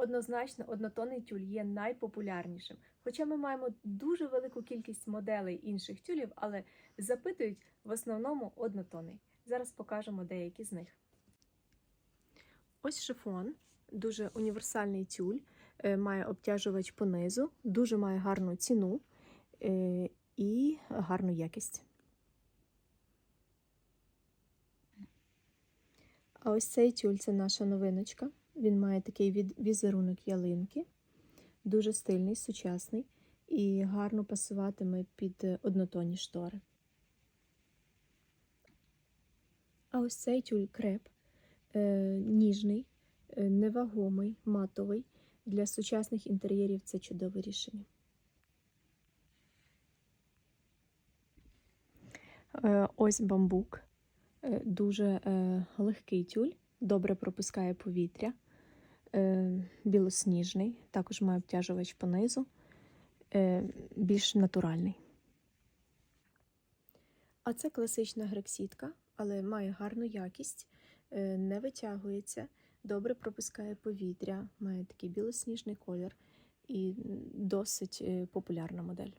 Однозначно, однотонний тюль є найпопулярнішим. Хоча ми маємо дуже велику кількість моделей інших тюлів, але запитують в основному однотонний. Зараз покажемо деякі з них. Ось шифон, дуже універсальний тюль, е, має обтяжувач по низу, дуже має гарну ціну е, і гарну якість. А ось цей тюль це наша новиночка. Він має такий від- візерунок ялинки, дуже стильний, сучасний і гарно пасуватиме під е, однотонні штори. А ось цей тюль креп е, ніжний, е, невагомий, матовий. Для сучасних інтер'єрів це чудове рішення. Ось бамбук. Дуже легкий тюль, добре пропускає повітря, білосніжний, також має обтяжувач по низу, е, більш натуральний. А це класична грексітка, але має гарну якість, е, не витягується, добре пропускає повітря, має такий білосніжний колір і досить е, популярна модель.